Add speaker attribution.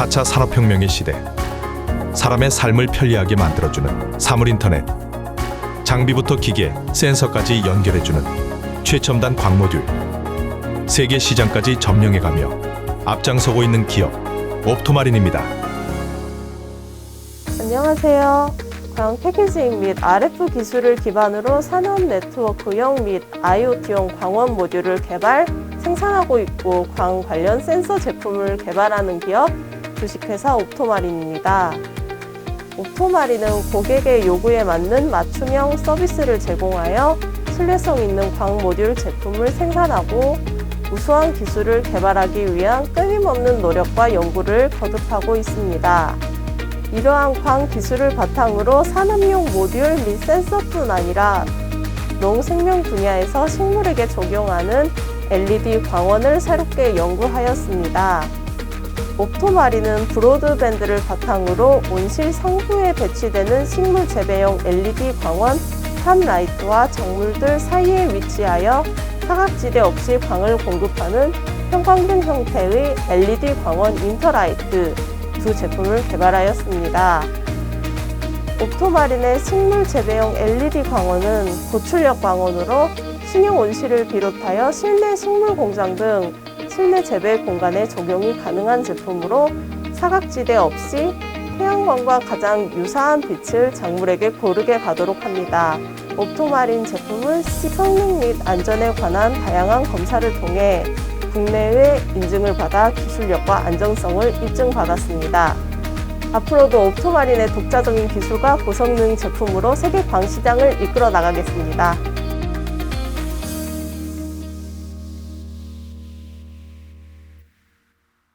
Speaker 1: 4차 산업혁명의 시대. 사람의 삶을 편리하게 만들어주는 사물인터넷. 장비부터 기계, 센서까지 연결해주는 최첨단 광모듈. 세계 시장까지 점령해가며 앞장서고 있는 기업 옵토마린입니다.
Speaker 2: 안녕하세요. 광 패키징 및 RF 기술을 기반으로 산업 네트워크용 및 IoT용 광원 모듈을 개발, 생산하고 있고 광 관련 센서 제품을 개발하는 기업 주식회사 옵토마린입니다. 옵토마린은 고객의 요구에 맞는 맞춤형 서비스를 제공하여 신뢰성 있는 광 모듈 제품을 생산하고 우수한 기술을 개발하기 위한 끊임없는 노력과 연구를 거듭하고 있습니다. 이러한 광 기술을 바탕으로 산업용 모듈 및 센서뿐 아니라 농생명 분야에서 식물에게 적용하는 LED 광원을 새롭게 연구하였습니다. 옵토마리는 브로드밴드를 바탕으로 온실 상부에 배치되는 식물 재배용 LED 광원 탑라이트와 작물들 사이에 위치하여 사각지대 없이 광을 공급하는 형광등 형태의 LED 광원 인터라이트 두 제품을 개발하였습니다. 옵토마린의 식물 재배용 LED 광원은 고출력 광원으로 신형 온실을 비롯하여 실내 식물 공장 등 실내 재배 공간에 적용이 가능한 제품으로 사각지대 없이 태양광과 가장 유사한 빛을 작물에게 고르게 가도록 합니다. 옵토마린 제품은 성능 및 안전에 관한 다양한 검사를 통해 국내외 인증을 받아 기술력과 안정성을 입증받았습니다. 앞으로도 옵토마린의 독자적인 기술과 고성능 제품으로 세계 광 시장을 이끌어 나가겠습니다.